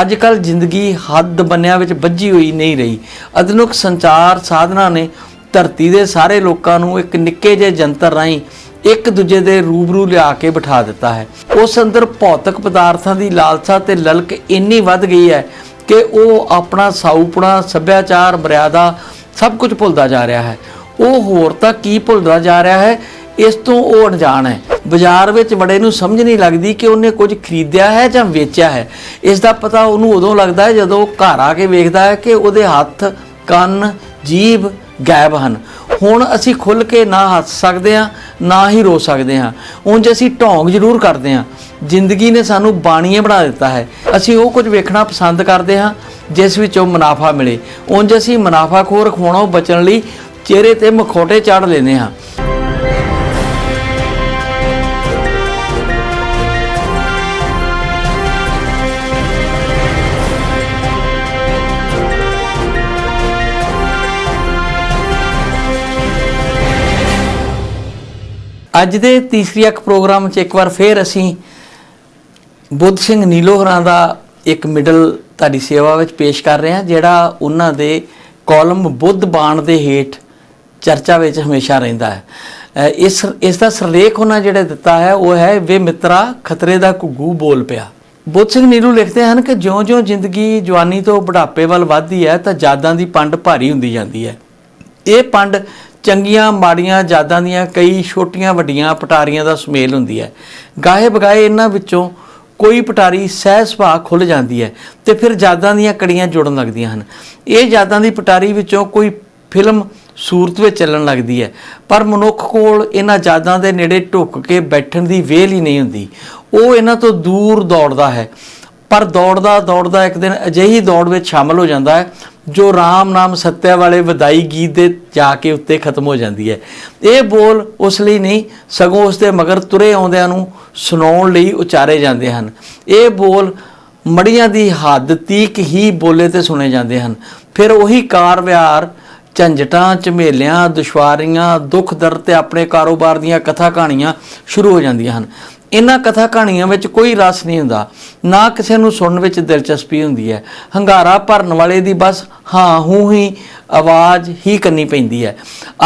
ਅੱਜ ਕੱਲ ਜ਼ਿੰਦਗੀ ਹੱਦ ਬੰਨਿਆਂ ਵਿੱਚ ਵੱਜੀ ਹੋਈ ਨਹੀਂ ਰਹੀ। ਆਧੁਨਿਕ ਸੰਚਾਰ ਸਾਧਨਾਂ ਨੇ ਧਰਤੀ ਦੇ ਸਾਰੇ ਲੋਕਾਂ ਨੂੰ ਇੱਕ ਨਿੱਕੇ ਜਿਹੇ ਜੰਤਰ ਰਾਹੀਂ ਇੱਕ ਦੂਜੇ ਦੇ ਰੂਬਰੂ ਲਿਆ ਕੇ ਬਿਠਾ ਦਿੱਤਾ ਹੈ। ਉਸ ਅੰਦਰ ਭੌਤਿਕ ਪਦਾਰਥਾਂ ਦੀ ਲਾਲਸਾ ਤੇ ਲਲਕ ਇੰਨੀ ਵੱਧ ਗਈ ਹੈ ਕਿ ਉਹ ਆਪਣਾ ਸਾਊਪਣਾ, ਸੱਭਿਆਚਾਰ, ਮਰਿਆਦਾ ਸਭ ਕੁਝ ਭੁੱਲਦਾ ਜਾ ਰਿਹਾ ਹੈ। ਉਹ ਹੋਰ ਤਾਂ ਕੀ ਭੁੱਲਦਾ ਜਾ ਰਿਹਾ ਹੈ? ਇਸ ਤੋਂ ਉਹ ਅਣਜਾਣ ਹੈ। ਬਾਜ਼ਾਰ ਵਿੱਚ ਬੜੇ ਨੂੰ ਸਮਝ ਨਹੀਂ ਲੱਗਦੀ ਕਿ ਉਹਨੇ ਕੁਝ ਖਰੀਦਿਆ ਹੈ ਜਾਂ ਵੇਚਿਆ ਹੈ। ਇਸ ਦਾ ਪਤਾ ਉਹਨੂੰ ਉਦੋਂ ਲੱਗਦਾ ਹੈ ਜਦੋਂ ਘਰ ਆ ਕੇ ਵੇਖਦਾ ਹੈ ਕਿ ਉਹਦੇ ਹੱਥ, ਕੰਨ, ਜੀਭ ਗਾਇਬ ਹਨ। ਹੁਣ ਅਸੀਂ ਖੁੱਲ ਕੇ ਨਾ ਹੱਸ ਸਕਦੇ ਹਾਂ, ਨਾ ਹੀ ਰੋ ਸਕਦੇ ਹਾਂ। ਉਂਝ ਅਸੀਂ ਢੋਂਗ ਜ਼ਰੂਰ ਕਰਦੇ ਹਾਂ। ਜ਼ਿੰਦਗੀ ਨੇ ਸਾਨੂੰ ਬਾਣੀਏ ਬਣਾ ਦਿੱਤਾ ਹੈ। ਅਸੀਂ ਉਹ ਕੁਝ ਵੇਖਣਾ ਪਸੰਦ ਕਰਦੇ ਹਾਂ, ਜਿਸ ਵਿੱਚੋਂ ਮੁਨਾਫਾ ਮਿਲੇ। ਉਂਝ ਅਸੀਂ ਮੁਨਾਫਾਖੋਰ ਖਵਾਉਣੋਂ ਬਚਣ ਲਈ ਚਿਹਰੇ ਤੇ ਮਖੌਟੇ ਚਾੜ ਲੈਂਦੇ ਹਾਂ। ਅੱਜ ਦੇ ਤੀਸਰੀ ਅੱਖ ਪ੍ਰੋਗਰਾਮ 'ਚ ਇੱਕ ਵਾਰ ਫੇਰ ਅਸੀਂ ਬੁੱਧ ਸਿੰਘ ਨੀਲੋ ਹੋਰਾਂ ਦਾ ਇੱਕ ਮਿਡਲ ਤੁਹਾਡੀ ਸੇਵਾ ਵਿੱਚ ਪੇਸ਼ ਕਰ ਰਹੇ ਹਾਂ, ਜਿਹੜਾ ਉਹਨਾਂ ਦੇ ਕਾਲਮ ਬੁੱਧ ਬਾਣ ਦੇ ਹੇਠ ਚਰਚਾ ਵਿੱਚ ਹਮੇਸ਼ਾ ਰਹਿੰਦਾ ਹੈ। ਇਸ ਇਸ ਦਾ ਸਰਲੇਖ ਉਹਨਾਂ ਜਿਹੜੇ ਦਿੱਤਾ ਹੈ, ਉਹ ਹੈ, ਵੇ ਮਿੱਤਰਾ, ਖਤਰੇ ਦਾ ਘੁੱਗੂ ਬੋਲ ਪਿਆ। ਬੁੱਧ ਸਿੰਘ ਨੀਲੂ ਲਿਖਦੇ ਹਨ ਕਿ ਜਿਉਂ-ਜਿਉਂ ਜ਼ਿੰਦਗੀ ਜਵਾਨੀ ਤੋਂ ਬੁਢਾਪੇ ਵੱਲ ਵੱਧਦੀ ਹੈ, ਤਾਂ ਯਾਦਾਂ ਦੀ ਪੰਡ ਭਾਰੀ ਹੁੰਦੀ ਜਾਂਦੀ ਹੈ। ਇਹ ਪੰਡ ਚੰਗੀਆਂ, ਮਾੜੀਆਂ ਯਾਦਾਂ ਦੀਆਂ ਕਈ ਛੋਟੀਆਂ ਵੱਡੀਆਂ ਪਟਾਰੀਆਂ ਦਾ ਸੁਮੇਲ ਹੁੰਦੀ ਹੈ। ਗਾਹੇ ਬਗਾਏ ਇਹਨਾਂ ਵਿੱਚੋਂ ਕੋਈ ਪਟਾਰੀ ਸਹਿ ਸੁਭਾਅ ਖੁੱਲ ਜਾਂਦੀ ਹੈ ਤੇ ਫਿਰ ਯਾਦਾਂ ਦੀਆਂ ਕੜੀਆਂ ਜੁੜਨ ਲੱਗਦੀਆਂ ਹਨ। ਇਹ ਯਾਦਾਂ ਦੀ ਪਟਾਰੀ ਵਿੱਚੋਂ ਕੋਈ ਫਿਲਮ ਸੂਰਤ ਵਿੱਚ ਚੱਲਣ ਲੱਗਦੀ ਹੈ, ਪਰ ਮਨੁੱਖ ਕੋਲ ਇਹਨਾਂ ਯਾਦਾਂ ਦੇ ਨੇੜੇ ਢੁੱਕ ਕੇ ਬੈਠਣ ਦੀ ਵੇਲ ਹੀ ਨਹੀਂ ਹੁੰਦੀ। ਉਹ ਇਹਨਾਂ ਤੋਂ ਦੂਰ ਦੌੜਦਾ ਹੈ। ਪਰ ਦੌੜਦਾ ਦੌੜਦਾ ਇੱਕ ਦਿਨ ਅਜਿਹੀ ਦੌੜ ਵਿੱਚ ਸ਼ਾਮਲ ਹੋ ਜਾਂਦਾ ਹੈ, ਜੋ ਰਾਮ ਨਾਮ ਸੱਤਿਆ ਵਾਲੇ ਵਧਾਈ ਗੀਤ ਦੇ ਜਾ ਕੇ ਉੱਤੇ ਖਤਮ ਹੋ ਜਾਂਦੀ ਹੈ। ਇਹ ਬੋਲ ਉਸ ਲਈ ਨਹੀਂ, ਸਗੋਂ ਉਸ ਦੇ ਮਗਰ ਤੁਰੇ ਆਉਂਦਿਆਂ ਨੂੰ ਸੁਣਾਉਣ ਲਈ ਉਚਾਰੇ ਜਾਂਦੇ ਹਨ। ਇਹ ਬੋਲ ਮੜੀਆਂ ਦੀ ਹੱਦ ਤੀਕ ਹੀ ਬੋਲੇ ਤੇ ਸੁਣੇ ਜਾਂਦੇ ਹਨ। ਫਿਰ ਉਹੀ ਕਾਰ ਵਿਹਾਰ, ਝੰਜਟਾਂ, ਝਮੇਲਿਆਂ, ਦੁਸ਼ਵਾਰੀਆਂ, ਦੁੱਖ ਦਰਦ ਤੇ ਆਪਣੇ ਕਾਰੋਬਾਰ ਦੀਆਂ ਕਥਾ ਕਹਾਣੀਆਂ ਸ਼ੁਰੂ ਹੋ ਜਾਂਦੀਆਂ ਹਨ। ਇਹਨਾਂ ਕਥਾ ਕਹਾਣੀਆਂ ਵਿੱਚ ਕੋਈ ਰਸ ਨਹੀਂ ਹੁੰਦਾ। ਨਾ ਕਿਸੇ ਨੂੰ ਸੁਣਨ ਵਿੱਚ ਦਿਲਚਸਪੀ ਹੁੰਦੀ ਹੈ। ਹੰਗਾਰਾ ਭਰਨ ਵਾਲੇ ਦੀ ਬਸ ਹਾਂ, ਹੂੰ ਹੀ ਆਵਾਜ਼ ਹੀ ਕਰਨੀ ਪੈਂਦੀ ਹੈ।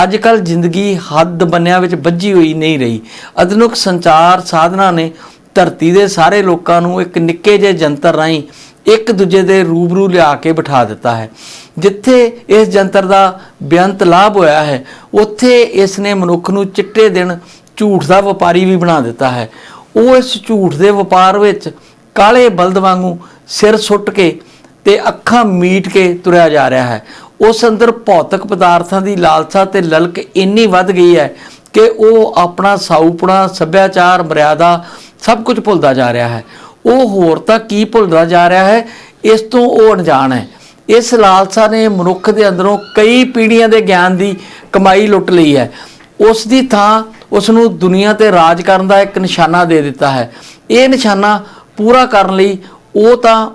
ਅੱਜ ਕੱਲ ਜ਼ਿੰਦਗੀ ਹੱਦ ਬੰਨਿਆਂ ਵਿੱਚ ਵੱਜੀ ਹੋਈ ਨਹੀਂ ਰਹੀ। ਆਧੁਨਿਕ ਸੰਚਾਰ ਸਾਧਨਾਂ ਨੇ ਧਰਤੀ ਦੇ ਸਾਰੇ ਲੋਕਾਂ ਨੂੰ ਇੱਕ ਨਿੱਕੇ ਜਿਹੇ ਜੰਤਰ ਰਾਹੀਂ ਇੱਕ ਦੂਜੇ ਦੇ ਰੂਬਰੂ ਲਿਆ ਕੇ ਬਿਠਾ ਦਿੱਤਾ ਹੈ। ਜਿੱਥੇ ਇਸ ਜੰਤਰ ਦਾ ਬੇਅੰਤ ਲਾਭ ਹੋਇਆ ਹੈ, ਉੱਥੇ ਇਸ ਨੇ ਮਨੁੱਖ ਨੂੰ ਚਿੱਟੇ ਦਿਨ ਝੂਠ ਦਾ ਵਪਾਰੀ ਵੀ ਬਣਾ ਦਿੱਤਾ ਹੈ। ਉਹ ਇਸ ਝੂਠ ਦੇ ਵਪਾਰ ਵਿੱਚ ਕਾਲੇ ਬਲਦ ਵਾਂਗੂ ਸਿਰ ਸੁੱਟ ਕੇ ਤੇ ਅੱਖਾਂ ਮੀਟ ਕੇ ਤੁਰਿਆ ਜਾ ਰਿਹਾ ਹੈ। ਉਸ ਅੰਦਰ ਭੌਤਿਕ ਪਦਾਰਥਾਂ ਦੀ ਲਾਲਸਾ ਤੇ ਲਲਕ ਇੰਨੀ ਵੱਧ ਗਈ ਹੈ ਕਿ ਉਹ ਆਪਣਾ ਸਾਊਪਣਾ, ਸੱਭਿਆਚਾਰ, ਮਰਿਆਦਾ ਸਭ ਕੁਝ ਭੁੱਲਦਾ ਜਾ ਰਿਹਾ ਹੈ। ਉਹ ਹੋਰ ਤਾਂ ਕੀ ਭੁੱਲਦਾ ਜਾ ਰਿਹਾ ਹੈ? ਇਸ ਤੋਂ ਉਹ ਅਣਜਾਣ ਹੈ। ਇਸ ਲਾਲਸਾ ਨੇ ਮਨੁੱਖ ਦੇ ਅੰਦਰੋਂ ਕਈ ਪੀੜ੍ਹੀਆਂ ਦੇ ਗਿਆਨ ਦੀ ਕਮਾਈ ਲੁੱਟ ਲਈ ਹੈ। ਉਸ ਦੀ ਥਾਂ ਉਸ ਨੂੰ ਦੁਨੀਆ ਤੇ ਰਾਜ ਕਰਨ ਦਾ ਇੱਕ ਨਿਸ਼ਾਨਾ ਦੇ ਦਿੱਤਾ ਹੈ। ਇਹ ਨਿਸ਼ਾਨਾ ਪੂਰਾ ਕਰਨ ਲਈ ਉਹ ਤਾਂ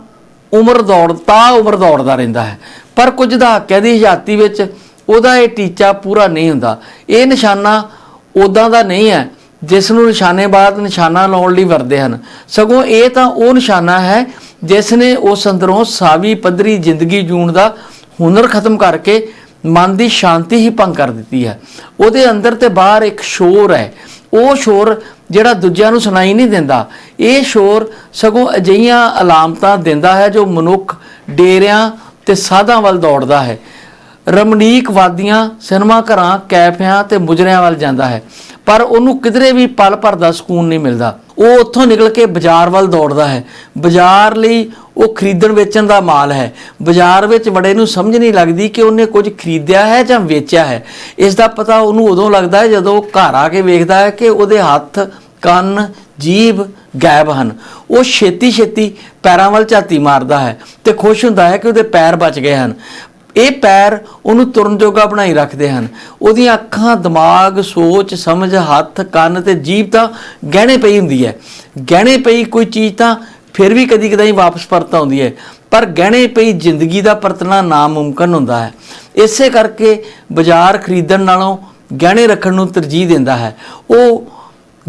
ਉਮਰ ਦੌੜ, ਤਾਂ ਉਮਰ ਦੌੜਦਾ ਰਹਿੰਦਾ ਹੈ। ਪਰ ਕੁਝ ਦਹਾਕਿਆਂ ਦੀ ਹਯਾਤੀ ਵਿੱਚ ਉਹਦਾ ਇਹ ਟੀਚਾ ਪੂਰਾ ਨਹੀਂ ਹੁੰਦਾ। ਇਹ ਨਿਸ਼ਾਨਾ ਉਦਾਂ ਦਾ ਨਹੀਂ ਹੈ, ਜਿਸ ਨੂੰ ਨਿਸ਼ਾਨੇਬਾਜ਼ ਨਿਸ਼ਾਨਾ ਲਾਉਣ ਲਈ ਵਰਦੇ ਹਨ। ਸਗੋਂ ਇਹ ਤਾਂ ਉਹ ਨਿਸ਼ਾਨਾ ਹੈ, ਜਿਸ ਨੇ ਉਸ ਅੰਦਰੋਂ ਸਾਵੀ ਪੱਧਰੀ ਜ਼ਿੰਦਗੀ ਜੂਣ ਦਾ ਹੁਨਰ ਖਤਮ ਕਰਕੇ ਮਨ ਦੀ ਸ਼ਾਂਤੀ ਹੀ ਭੰਗ ਕਰ ਦਿੱਤੀ ਹੈ। ਉਹਦੇ ਅੰਦਰ ਤੇ ਬਾਹਰ ਇੱਕ ਸ਼ੋਰ ਹੈ। ਉਹ ਸ਼ੋਰ ਜਿਹੜਾ ਦੂਜਿਆਂ ਨੂੰ ਸੁਣਾਈ ਨਹੀਂ ਦਿੰਦਾ। ਇਹ ਸ਼ੋਰ ਸਗੋਂ ਅਜਈਆਂ ਅਲਾਮਤਾਂ ਦਿੰਦਾ ਹੈ ਜੋ ਮਨੁੱਖ ਡੇਰਿਆਂ ਤੇ ਸਾਧਾਂ ਵੱਲ ਦੌੜਦਾ ਹੈ। ਰਮਣੀਕ ਵਾਦੀਆਂ ਸਿਨੇਮਾ ਘਰਾਂ, ਕੈਫਿਆਂ ਤੇ ਮੁਜਰਿਆਂ ਵੱਲ ਜਾਂਦਾ ਹੈ। ਪਰ ਉਹਨੂੰ ਕਿਧਰੇ ਵੀ ਪਲ ਭਰ ਦਾ ਸਕੂਨ ਨਹੀਂ ਮਿਲਦਾ। ਉਹ ਉੱਥੋਂ ਨਿਕਲ ਕੇ ਬਾਜ਼ਾਰ ਵੱਲ ਦੌੜਦਾ ਹੈ। ਬਾਜ਼ਾਰ ਲਈ ਉਹ ਖਰੀਦਣ ਵੇਚਣ ਦਾ ਮਾਲ ਹੈ। ਬਾਜ਼ਾਰ ਵਿੱਚ ਵੜੇ ਨੂੰ ਸਮਝ ਨਹੀਂ ਲੱਗਦੀ ਕਿ ਉਹਨੇ ਕੁਝ ਖਰੀਦਿਆ ਹੈ ਜਾਂ ਵੇਚਿਆ ਹੈ। ਇਸ ਦਾ ਪਤਾ ਉਹਨੂੰ ਉਦੋਂ ਲੱਗਦਾ ਹੈ ਜਦੋਂ ਉਹ ਘਰ ਆ ਕੇ ਵੇਖਦਾ ਹੈ ਕਿ ਉਹਦੇ ਹੱਥ, ਕੰਨ, ਜੀਭ ਗਾਇਬ ਹਨ। ਉਹ ਛੇਤੀ ਛੇਤੀ ਪੈਰਾਂ ਵੱਲ ਝਾਤੀ ਮਾਰਦਾ ਹੈ ਤੇ ਖੁਸ਼ ਹੁੰਦਾ ਹੈ ਕਿ ਉਹਦੇ ਪੈਰ ਬਚ ਗਏ ਹਨ। ਇਹ ਪੈਰ ਉਹਨੂੰ ਤੁਰਨ ਜੋਗਾ ਬਣਾਈ ਰੱਖਦੇ ਹਨ। ਉਹਦੀਆਂ ਅੱਖਾਂ, ਦਿਮਾਗ, ਸੋਚ, ਸਮਝ, ਹੱਥ, ਕੰਨ ਤੇ ਜੀਭ ਤਾਂ ਗਹਿਣੇ ਪਈ ਹੁੰਦੀ ਹੈ। ਗਹਿਣੇ ਪਈ ਕੋਈ ਚੀਜ਼ ਤਾਂ ਫਿਰ ਵੀ ਕਦੀ ਕਦਾਈ ਵਾਪਸ ਪਰਤ ਆਉਂਦੀ ਹੈ। ਪਰ ਗਹਿਣੇ ਪਈ ਜ਼ਿੰਦਗੀ ਦਾ ਪਰਤਣਾ ਨਾਮੁਮਕਨ ਹੁੰਦਾ ਹੈ। ਇਸੇ ਕਰਕੇ ਬਾਜ਼ਾਰ ਖਰੀਦਣ ਨਾਲੋਂ ਗਹਿਣੇ ਰੱਖਣ ਨੂੰ ਤਰਜੀਹ ਦਿੰਦਾ ਹੈ। ਉਹ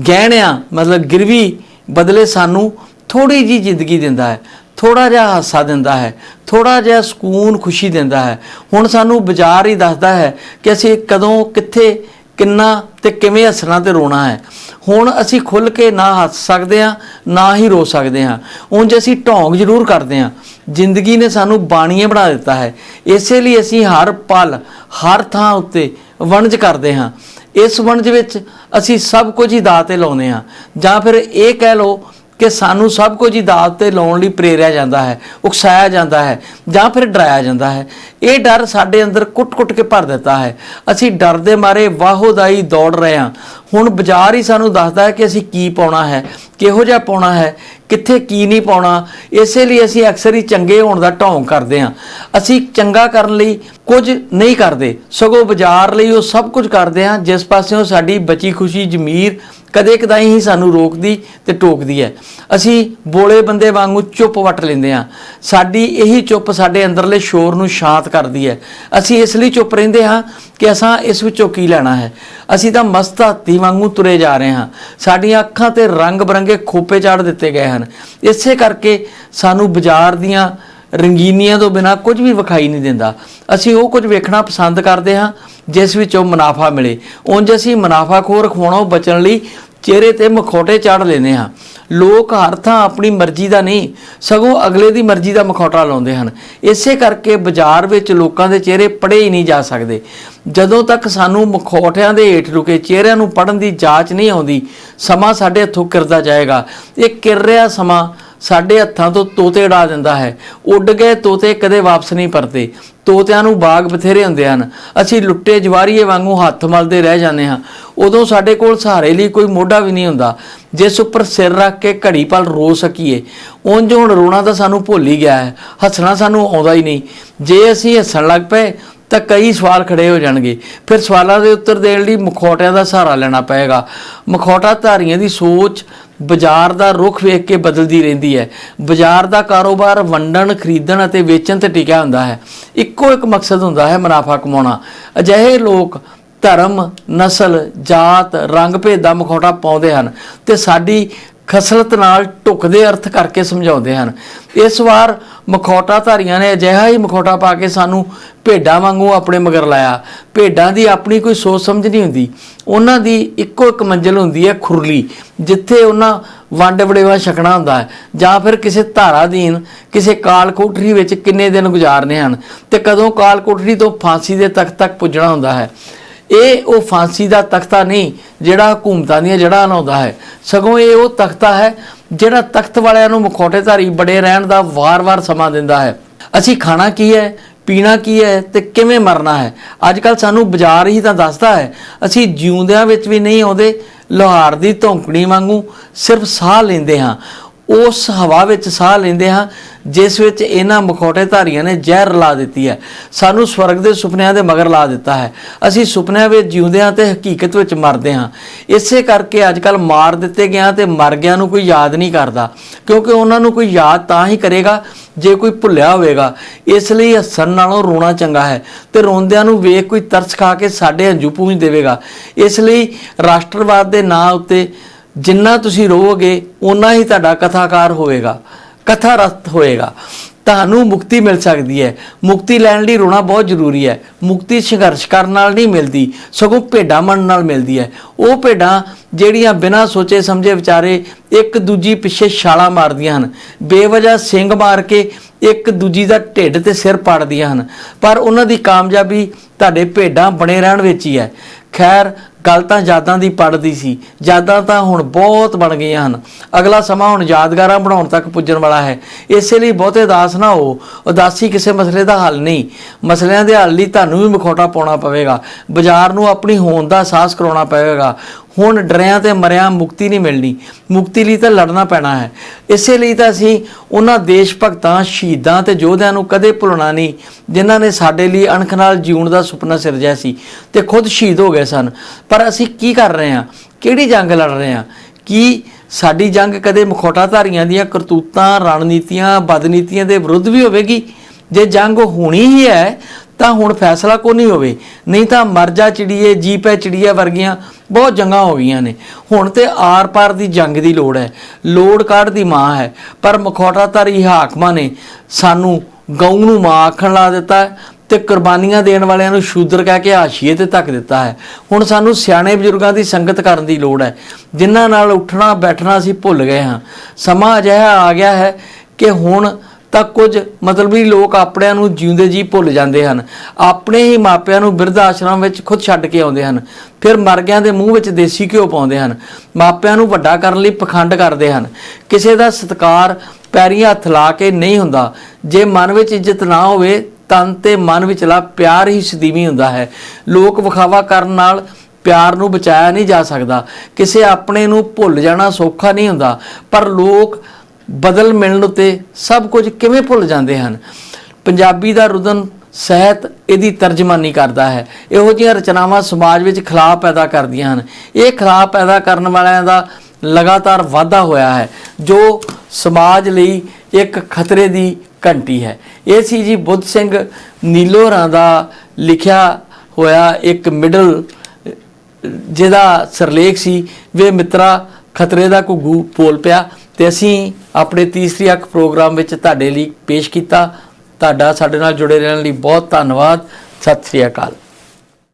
ਗਹਿਣਿਆਂ, ਮਤਲਬ ਗਿਰਵੀ ਬਦਲੇ ਸਾਨੂੰ ਥੋੜੀ ਜੀ ਜ਼ਿੰਦਗੀ ਦਿੰਦਾ ਹੈ। ਥੋੜਾ ਜਿਹਾ ਹਾਸਾ ਦਿੰਦਾ ਹੈ। ਥੋੜਾ ਜਿਹਾ ਸਕੂਨ ਖੁਸ਼ੀ ਦਿੰਦਾ ਹੈ। ਹੁਣ ਸਾਨੂੰ ਬਾਜ਼ਾਰ ਹੀ ਦੱਸਦਾ ਹੈ ਕਿ ਅਸੀਂ ਕਦੋਂ, ਕਿੱਥੇ ਕਿੰਨਾ ਤੇ ਕਿਵੇਂ ਹੱਸਣਾ ਤੇ ਰੋਣਾ ਹੈ। ਹੁਣ ਅਸੀਂ ਖੁੱਲ ਕੇ ਨਾ ਹੱਸ ਸਕਦੇ ਹਾਂ, ਨਾ ਹੀ ਰੋ ਸਕਦੇ ਹਾਂ। ਉਂਝ ਅਸੀਂ ਢੌਂਗ ਜ਼ਰੂਰ ਕਰਦੇ ਹਾਂ। ਜ਼ਿੰਦਗੀ ਨੇ ਸਾਨੂੰ ਬਾਣੀਏ ਬਣਾ ਦਿੱਤਾ ਹੈ। ਇਸੇ ਲਈ ਅਸੀਂ ਹਰ ਪਲ, ਹਰ ਥਾਂ ਉੱਤੇ ਵਣਜ ਕਰਦੇ ਹਾਂ। ਇਸ ਵਣਜ ਵਿੱਚ ਅਸੀਂ ਸਭ ਕੁਝ ਹੀ ਦਾਅ ਤੇ ਲਾਉਂਦੇ ਹਾਂ। ਜਾਂ ਫਿਰ ਇਹ ਕਹਿ ਲਓ ਕਿ ਸਾਨੂੰ ਸਭ ਕੁਝ ਹੀ ਦਾਅ ਤੇ ਲਾਉਣ ਲਈ ਪ੍ਰੇਰਿਆ ਜਾਂਦਾ ਹੈ, ਉਕਸਾਇਆ ਜਾਂਦਾ ਹੈ ਜਾਂ ਫਿਰ ਡਰਾਇਆ ਜਾਂਦਾ ਹੈ। ਇਹ ਡਰ ਸਾਡੇ ਅੰਦਰ ਕੁੱਟ-ਕੁੱਟ ਕੇ ਭਰ ਦਿੱਤਾ ਹੈ। ਅਸੀਂ ਡਰ ਦੇ ਮਾਰੇ ਵਾਹੋਦਾਈ ਦੌੜ ਰਹੇ ਹਾਂ। ਹੁਣ ਬਾਜ਼ਾਰ ਹੀ ਸਾਨੂੰ ਦੱਸਦਾ ਹੈ ਕਿ ਅਸੀਂ ਕੀ ਪਾਉਣਾ ਹੈ। ਕਿਹੋ ਜਿਹਾ ਪਾਉਣਾ ਹੈ, ਕਿੱਥੇ ਕੀ ਨਹੀਂ ਪਾਉਣਾ, ਇਸੇ ਲਈ ਅਸੀਂ ਅਕਸਰ ਹੀ ਚੰਗੇ ਹੋਣ ਦਾ ਢੋਂਗ ਕਰਦੇ ਹਾਂ। ਅਸੀਂ ਚੰਗਾ ਕਰਨ ਲਈ ਕੁਝ ਨਹੀਂ ਕਰਦੇ, ਸਗੋਂ ਬਾਜ਼ਾਰ ਲਈ ਉਹ ਸਭ ਕੁਝ ਕਰਦੇ ਹਾਂ, ਜਿਸ ਪਾਸਿਓਂ ਸਾਡੀ ਬਚੀ ਖੁਸ਼ੀ ਜ਼ਮੀਰ ਕਦੇ ਕਦਾਈ ਹੀ ਸਾਨੂੰ ਰੋਕਦੀ ਤੇ ਟੋਕਦੀ ਹੈ। ਅਸੀਂ ਬੋਲੇ ਬੰਦੇ ਵਾਂਗੂ ਚੁੱਪ ਵੱਟ ਲੈਂਦੇ ਹਾਂ। ਸਾਡੀ ਇਹੀ ਚੁੱਪ ਸਾਡੇ ਅੰਦਰਲੇ ਸ਼ੋਰ ਨੂੰ ਸ਼ਾਂਤ ਕਰਦੀ ਹੈ। ਅਸੀਂ ਇਸ ਲਈ ਚੁੱਪ ਰਹਿੰਦੇ ਹਾਂ ਕਿ ਅਸਾਂ ਇਸ ਵਿੱਚੋਂ ਕੀ ਲੈਣਾ ਹੈ। ਅਸੀਂ ਤਾਂ ਮਸਤ ਹਾਥੀ ਵਾਂਗੂ ਤੁਰੇ ਜਾ ਰਹੇ ਹਾਂ। ਸਾਡੀਆਂ ਅੱਖਾਂ ਤੇ ਰੰਗ ਬਰੰਗੇ ਖੋਪੇ ਚਾੜ ਦਿੱਤੇ ਗਏ ਹਨ। ਇਸੇ ਕਰਕੇ ਸਾਨੂੰ ਬਾਜ਼ਾਰ ਦੀਆਂ ਰੰਗੀਨੀਆਂ ਤੋਂ ਬਿਨਾ ਕੁਝ ਵੀ ਵਿਖਾਈ ਨਹੀਂ ਦਿੰਦਾ। ਅਸੀਂ ਉਹ ਕੁਝ ਵੇਖਣਾ ਪਸੰਦ ਕਰਦੇ ਹਾਂ, ਜਿਸ ਵਿੱਚੋਂ ਮੁਨਾਫਾ ਮਿਲੇ। ਉਂਝ ਅਸੀਂ ਮੁਨਾਫਾਖੋਰ ਖਵਾਉਣੋਂ ਬਚਣ ਲਈ ਚਿਹਰੇ ਤੇ ਮਖੌਟੇ ਚਾੜ ਲੈਂਦੇ ਹਾਂ। ਲੋਕ ਹਰ ਥਾਂ ਆਪਣੀ ਮਰਜ਼ੀ ਦਾ ਨਹੀਂ, ਸਗੋਂ ਅਗਲੇ ਦੀ ਮਰਜ਼ੀ ਦਾ ਮਖੌਟਾ ਲਾਉਂਦੇ ਹਨ। ਇਸੇ ਕਰਕੇ ਬਾਜ਼ਾਰ ਵਿੱਚ ਲੋਕਾਂ ਦੇ ਚਿਹਰੇ ਪੜੇ ਹੀ ਨਹੀਂ ਜਾ ਸਕਦੇ। ਜਦੋਂ ਤੱਕ ਸਾਨੂੰ ਮਖੌਟਿਆਂ ਦੇ ਹੇਠ ਰੁਕੇ ਚਿਹਰਿਆਂ ਨੂੰ ਪੜਨ ਦੀ ਜਾਂਚ ਨਹੀਂ ਆਉਂਦੀ, ਸਮਾਂ ਸਾਡੇ ਹੱਥੋਂ ਕਿਰਦਾ ਜਾਏਗਾ। ਇਹ ਕਿਰ ਰਿਹਾ ਸਮਾਂ ਸਾਡੇ ਹੱਥਾਂ ਤੋਂ ਤੋਤੇ ਉਡਾ ਦਿੰਦਾ ਹੈ। ਉੱਡ ਗਏ ਤੋਤੇ ਕਦੇ ਵਾਪਸ ਨਹੀਂ ਪਰਤੇ। ਤੋਤਿਆਂ ਨੂੰ ਬਾਗ ਬਥੇਰੇ ਹੁੰਦੇ ਹਨ। ਅਸੀਂ ਲੁੱਟੇ ਜਵਾਰੀਏ ਵਾਂਗੂ ਹੱਥ ਮਲਦੇ ਰਹਿ ਜਾਂਦੇ ਹਾਂ। ਉਦੋਂ ਸਾਡੇ ਕੋਲ ਸਹਾਰੇ ਲਈ ਕੋਈ ਮੋਢਾ ਵੀ ਨਹੀਂ ਹੁੰਦਾ। ਜਿਸ ਉੱਪਰ ਸਿਰ ਰੱਖ ਕੇ ਘੜੀ ਪਲ ਰੋ ਸਕੀਏ। ਉਂਝ ਹੁਣ ਰੋਣਾ ਤਾਂ ਸਾਨੂੰ ਭੁੱਲ ਹੀ ਗਿਆ ਹੈ। ਹੱਸਣਾ ਸਾਨੂੰ ਆਉਂਦਾ ਹੀ ਨਹੀਂ। ਜੇ ਅਸੀਂ ਹੱਸਣ ਲੱਗ ਪਏ, ਤਾਂ ਕਈ ਸਵਾਲ ਖੜੇ ਹੋ ਜਾਣਗੇ। ਫਿਰ ਸਵਾਲਾਂ ਦੇ ਉੱਤਰ ਦੇਣ ਲਈ ਮਖੌਟਿਆਂ ਦਾ ਸਹਾਰਾ ਲੈਣਾ ਪਏਗਾ। ਮਖੌਟਾ ਧਾਰੀਆਂ ਦੀ ਸੋਚ ਬਾਜ਼ਾਰ ਦਾ ਰੁਖ ਵੇਖ ਕੇ ਬਦਲਦੀ ਰਹਿੰਦੀ ਹੈ। ਬਾਜ਼ਾਰ ਦਾ ਕਾਰੋਬਾਰ ਵੰਡਣ, ਖਰੀਦਣ ਅਤੇ ਵੇਚਣ ਤੇ ਟਿਕਿਆ ਹੁੰਦਾ ਹੈ। ਇੱਕੋ ਇੱਕ ਮਕਸਦ ਹੁੰਦਾ ਹੈ ਮੁਨਾਫਾ ਕਮਾਉਣਾ। ਅਜਿਹੇ ਲੋਕ ਧਰਮ, ਨਸਲ, ਜਾਤ, ਰੰਗ ਭੇਦ ਦਾ ਮਖੌਟਾ ਪਾਉਂਦੇ ਹਨ ਤੇ ਸਾਡੀ ਖਸਲਤ ਨਾਲ ਢੁਕਦੇ ਅਰਥ ਕਰਕੇ ਸਮਝਾਉਂਦੇ ਹਨ। ਇਸ ਵਾਰ ਮਖੌਟਾ ਧਾਰੀਆਂ ਨੇ ਅਜਿਹਾ ਹੀ ਮਖੌਟਾ ਪਾ ਕੇ ਸਾਨੂੰ ਭੇਡਾਂ ਵਾਂਗੂ ਆਪਣੇ ਮਗਰ ਲਾਇਆ। ਭੇਡਾਂ ਦੀ ਆਪਣੀ ਕੋਈ ਸੋਚ ਸਮਝ ਨਹੀਂ ਹੁੰਦੀ। ਉਹਨਾਂ ਦੀ ਇੱਕੋ ਇੱਕ ਮੰਜ਼ਿਲ ਹੁੰਦੀ ਹੈ ਖੁਰਲੀ, ਜਿੱਥੇ ਉਹਨਾਂ ਵੰਡ ਵੜੇਵਾ ਛਕਣਾ ਹੁੰਦਾ ਹੈ, ਜਾਂ ਫਿਰ ਕਿਸੇ ਧਾਰਾ ਦੀਨ ਕਿਸੇ ਕਾਲ ਕੋਠਰੀ ਵਿੱਚ ਕਿੰਨੇ ਦਿਨ ਗੁਜ਼ਾਰਨੇ ਹਨ ਤੇ ਕਦੋਂ ਕਾਲ ਕੋਠਰੀ ਤੋਂ ਫਾਂਸੀ ਦੇ ਤਖਤ ਤੱਕ ਪੁੱਜਣਾ ਹੁੰਦਾ ਹੈ। ਇਹ ਉਹ ਫਾਂਸੀ ਦਾ ਤਖਤਾ ਨਹੀਂ, ਜਿਹੜਾ ਹਕੂਮਤਾਂ ਦੀਆਂ ਜੜ੍ਹਾਂ ਲਾਉਂਦਾ ਹੈ। ਸਗੋਂ ਇਹ ਉਹ ਤਖਤਾ ਹੈ, ਜਿਹੜਾ ਤਖਤ ਵਾਲਿਆਂ ਨੂੰ ਮਖੌਟੇਧਾਰੀ ਬੜੇ ਰਹਿਣ ਦਾ ਵਾਰ-ਵਾਰ ਸਮਾਂ ਦਿੰਦਾ ਹੈ। ਅਸੀਂ ਖਾਣਾ ਕੀ ਹੈ, ਪੀਣਾ ਕੀ ਹੈ ਤੇ ਕਿਵੇਂ ਮਰਨਾ ਹੈ? ਅੱਜ ਕੱਲ ਸਾਨੂੰ ਬਾਜ਼ਾਰ ਹੀ ਤਾਂ ਦੱਸਦਾ ਹੈ, ਅਸੀਂ ਜਿਉਂਦਿਆਂ ਵਿੱਚ ਵੀ ਨਹੀਂ ਆਉਂਦੇ, ਲੋਹਾਰ ਦੀ ਧੌਂਕਣੀ ਵਾਂਗੂ ਸਿਰਫ ਸਾਹ ਲੈਂਦੇ ਹਾਂ। ਉਸ ਹਵਾ ਵਿੱਚ ਸਾਹ ਲੈਂਦੇ ਹਾਂ, ਜਿਸ ਵਿੱਚ ਇਹਨਾਂ ਮਖੌਟੇ ਧਾਰੀਆਂ ਨੇ ਜ਼ਹਿਰ ਲਾ ਦਿੱਤੀ ਹੈ। ਸਾਨੂੰ ਸਵਰਗ ਦੇ ਸੁਪਨਿਆਂ ਦੇ ਮਗਰ ਲਾ ਦਿੱਤਾ ਹੈ। ਅਸੀਂ ਸੁਪਨਿਆਂ ਵਿੱਚ ਜਿਉਂਦੇ ਹਾਂ ਤੇ ਹਕੀਕਤ ਵਿੱਚ ਮਰਦੇ ਹਾਂ। ਇਸੇ ਕਰਕੇ ਅੱਜ ਕੱਲ ਮਾਰ ਦਿੱਤੇ ਗਿਆ ਤੇ ਮਰ ਗਿਆ ਨੂੰ ਕੋਈ ਯਾਦ ਨਹੀਂ ਕਰਦਾ। ਕਿਉਂਕਿ ਉਹਨਾਂ ਨੂੰ ਕੋਈ ਯਾਦ ਤਾਂ ਹੀ ਕਰੇਗਾ, ਜੇ ਕੋਈ ਭੁੱਲਿਆ ਹੋਵੇਗਾ। ਇਸ ਲਈ ਹੱਸਣ ਨਾਲੋਂ ਰੋਣਾ ਚੰਗਾ ਹੈ ਤੇ ਰੋਂਦਿਆਂ ਨੂੰ ਵੇਖ ਕੋਈ ਤਰਸ ਖਾ ਕੇ ਸਾਡੇ ਹੰਝੂ ਪੂੰਝ ਦੇਵੇਗਾ। ਇਸ ਲਈ ਰਾਸ਼ਟਰਵਾਦ ਦੇ ਨਾਂ ਉੱਤੇ ਜਿੰਨਾ ਤੁਸੀਂ ਰੋਵੋਗੇ ਉਨਾ ਹੀ ਤੁਹਾਡਾ ਕਥਾਕਾਰ ਹੋਵੇਗਾ ਕਥਾ ਰਸਤ ਹੋਏਗਾ ਤੁਹਾਨੂੰ ਮੁਕਤੀ ਮਿਲ ਸਕਦੀ ਹੈ। ਮੁਕਤੀ ਲੈਣ ਲਈ ਰੋਣਾ ਬਹੁਤ ਜ਼ਰੂਰੀ ਹੈ। ਮੁਕਤੀ ਸੰਘਰਸ਼ ਕਰਨ ਨਾਲ ਨਹੀਂ ਮਿਲਦੀ, ਸਗੋਂ ਭੇਡਾਂ ਮਨ ਨਾਲ ਮਿਲਦੀ ਹੈ। ਉਹ ਭੇਡਾਂ ਜਿਹੜੀਆਂ ਬਿਨਾਂ ਸੋਚੇ ਸਮਝੇ ਵਿਚਾਰੇ ਇੱਕ ਦੂਜੀ ਪਿੱਛੇ ਛਾਲਾਂ ਮਾਰਦੀਆਂ ਹਨ। ਬੇਵਜ੍ਹਾ ਸਿੰਘ ਮਾਰ ਕੇ ਇੱਕ ਦੂਜੀ ਦਾ ਢਿੱਡ ਤੇ ਸਿਰ ਪਾੜਦੀਆਂ ਹਨ। ਪਰ ਉਹਨਾਂ ਦੀ ਕਾਮਯਾਬੀ ਤੁਹਾਡੇ ਭੇਡਾਂ ਬਣੇ ਰਹਿਣ ਵਿੱਚ ਹੀ ਹੈ। ਖੈਰ ਗੱਲ ਤਾਂ ਯਾਦਾਂ ਦੀ ਪੜਦੀ ਸੀ। ਯਾਦਾਂ ਤਾਂ ਹੁਣ ਬਹੁਤ ਬਣ ਗਈਆਂ ਹਨ। ਅਗਲਾ ਸਮਾਂ ਹੁਣ ਯਾਦਗਾਰਾਂ ਬਣਾਉਣ ਤੱਕ ਪੁੱਜਣ ਵਾਲਾ ਹੈ। ਇਸੇ ਲਈ ਬਹੁਤੇ ਉਦਾਸ ਨਾ ਹੋ। ਉਦਾਸੀ ਕਿਸੇ ਮਸਲੇ ਦਾ ਹੱਲ ਨਹੀਂ। ਮਸਲਿਆਂ ਦੇ ਹੱਲ ਲਈ ਤੁਹਾਨੂੰ ਵੀ ਮਖੌਟਾ ਪਾਉਣਾ ਪਵੇਗਾ। ਬਾਜ਼ਾਰ ਨੂੰ ਆਪਣੀ ਹੋਂਦ ਦਾ ਅਹਿਸਾਸ ਕਰਾਉਣਾ ਪਵੇਗਾ। ਹੁਣ ਡਰਿਆਂ ਤੇ ਮਰਿਆ ਮੁਕਤੀ ਨਹੀਂ ਮਿਲਣੀ। ਮੁਕਤੀ ਲਈ ਤਾਂ ਲੜਨਾ ਪੈਣਾ ਹੈ। ਇਸੇ ਲਈ ਤਾਂ ਅਸੀਂ ਉਹਨਾਂ ਦੇਸ਼ ਭਗਤਾਂ ਸ਼ਹੀਦਾਂ ਤੇ ਯੋਧਿਆਂ ਨੂੰ ਕਦੇ ਭੁੱਲਣਾ ਨਹੀਂ, ਜਿਨ੍ਹਾਂ ਨੇ ਸਾਡੇ ਲਈ ਅਣਖ ਨਾਲ ਜਿਉਣ ਦਾ ਸੁਪਨਾ ਸਿਰਜਿਆ ਸੀ ਤੇ ਖੁਦ ਸ਼ਹੀਦ ਹੋ ਗਏ ਸਨ। ਪਰ ਅਸੀਂ ਕੀ ਕਰ ਰਹੇ ਹਾਂ? ਕਿਹੜੀ ਜੰਗ ਲੜ ਰਹੇ ਹਾਂ? ਕੀ ਸਾਡੀ ਜੰਗ ਕਦੇ ਮਖੌਟਾਧਾਰੀਆਂ ਦੀਆਂ ਕਰਤੂਤਾਂ, ਰਣਨੀਤੀਆਂ, ਬਦਨੀਤੀਆਂ ਦੇ ਵਿਰੁੱਧ ਵੀ ਹੋਵੇਗੀ? ਜੇ ਜੰਗ ਹੋਣੀ ਹੀ ਹੈ, ਤਾਂ ਹੁਣ ਫੈਸਲਾ ਕੋ ਨਹੀਂ ਹੋਵੇ। ਨਹੀਂ ਤਾਂ ਮਰ ਜਾ ਚਿੜੀਏ, ਜੀ ਪੈ ਚਿੜੀਆ ਵਰਗੀਆਂ ਬਹੁਤ ਜੰਗਾਂ ਹੋ ਗਈਆਂ ਨੇ। ਹੁਣ ਤੇ ਆਰ-ਪਾਰ ਦੀ ਜੰਗ ਦੀ ਲੋੜ ਹੈ। ਲੋੜ ਕਾਢ ਦੀ ਮਾਂ ਹੈ। ਪਰ ਮਖੌਟਾਧਾਰੀ ਹਾਕਮਾਂ ਨੇ ਸਾਨੂੰ ਗਊ ਨੂੰ ਮਾਂ ਆਖਣ ਲਾ ਦਿੱਤਾ ਹੈ ਤੇ ਕੁਰਬਾਨੀਆਂ ਦੇਣ ਵਾਲਿਆਂ ਨੂੰ ਸ਼ੂਦਰ ਕਹਿ ਕੇ ਹਾਸ਼ੀਏ ਤੇ ਧੱਕ ਦਿੱਤਾ ਹੈ। ਹੁਣ ਸਾਨੂੰ ਸਿਆਣੇ ਬਜ਼ੁਰਗਾਂ ਦੀ ਸੰਗਤ ਕਰਨ ਦੀ ਲੋੜ ਹੈ। ਜਿਨ੍ਹਾਂ ਨਾਲ ਉੱਠਣਾ, ਬੈਠਣਾ ਅਸੀਂ ਭੁੱਲ ਗਏ ਹਾਂ। ਸਮਾਂ ਅਜਿਹਾ ਆ ਗਿਆ ਹੈ ਕਿ ਹੁਣ ਤਾਂ ਕੁਝ ਮਤਲਬੀ ਲੋਕ ਆਪਣਿਆਂ ਨੂੰ ਜਿਉਂਦੇ ਜੀ ਭੁੱਲ ਜਾਂਦੇ ਹਨ। ਆਪਣੇ ਹੀ ਮਾਪਿਆਂ ਨੂੰ ਬਿਰਧ ਆਸ਼ਰਮ ਵਿੱਚ ਖੁਦ ਛੱਡ ਕੇ ਆਉਂਦੇ ਹਨ। ਫਿਰ ਮਰਗਿਆਂ ਦੇ ਮੂੰਹ ਵਿੱਚ ਦੇਸੀ ਘਿਓ ਪਾਉਂਦੇ ਹਨ। ਮਾਪਿਆਂ ਨੂੰ ਵੱਡਾ ਕਰਨ ਲਈ ਪਖੰਡ ਕਰਦੇ ਹਨ। ਕਿਸੇ ਦਾ ਸਤਕਾਰ ਪੈਰੀਂ ਹੱਥ ਲਾ ਕੇ ਨਹੀਂ ਹੁੰਦਾ। ਜੇ ਮਨ ਵਿੱਚ ਇੱਜ਼ਤ ਨਾ ਹੋਵੇ, ਤਨ ਤੇ ਮਨ ਵਿਚਲਾ ਪਿਆਰ ਹੀ ਸਦੀਵੀ ਹੁੰਦਾ ਹੈ। ਲੋਕ ਵਿਖਾਵਾ ਕਰਨ ਨਾਲ ਪਿਆਰ ਨੂੰ ਬਚਾਇਆ ਨਹੀਂ ਜਾ ਸਕਦਾ। ਕਿਸੇ ਆਪਣੇ ਨੂੰ ਭੁੱਲ ਜਾਣਾ ਸੌਖਾ ਨਹੀਂ ਹੁੰਦਾ। ਪਰ ਲੋਕ ਬਦਲ ਮਿਲਣ ਉਤੇ ਸਭ ਕੁਝ ਕਿਵੇਂ ਭੁੱਲ ਜਾਂਦੇ ਹਨ? ਪੰਜਾਬੀ ਦਾ ਰੁਦਨ ਸਹਿਤ ਇਹਦੀ ਤਰਜਮਾਨੀ ਕਰਦਾ ਹੈ। ਇਹੋ ਜਿਹੀਆਂ ਰਚਨਾਵਾਂ ਸਮਾਜ ਵਿੱਚ ਖਲਾਅ ਪੈਦਾ ਕਰਦੀਆਂ ਹਨ। ਇਹ ਖਲਾਅ ਪੈਦਾ ਕਰਨ ਵਾਲਿਆਂ ਦਾ ਲਗਾਤਾਰ ਵਾਧਾ ਹੋਇਆ ਹੈ, ਜੋ ਸਮਾਜ ਲਈ ਇੱਕ ਖਤਰੇ ਦੀ ਘੰਟੀ ਹੈ। ਇਹ ਸੀ ਜੀ ਬੁੱਧ ਸਿੰਘ ਨੀਲੋਰਾਂ ਦਾ ਲਿਖਿਆ ਹੋਇਆ ਇੱਕ ਮਿਡਲ, ਜਿਹਦਾ ਸਿਰਲੇਖ ਸੀ, ਵੇ ਮਿੱਤਰਾ, ਖਤਰੇ ਦਾ ਘੁੱਗੂ ਬੋਲ ਪਿਆ। ਤੇ ਅਸੀਂ ਆਪਣੇ ਤੀਸਰੀ ਅੱਖ ਪ੍ਰੋਗਰਾਮ ਵਿੱਚ ਤੁਹਾਡੇ ਲਈ ਪੇਸ਼ ਕੀਤਾ। ਤੁਹਾਡਾ ਸਾਡੇ ਨਾਲ ਜੁੜੇ ਰਹਿਣ ਲਈ ਬਹੁਤ ਧੰਨਵਾਦ। ਸਤਿ ਸ੍ਰੀ ਅਕਾਲ।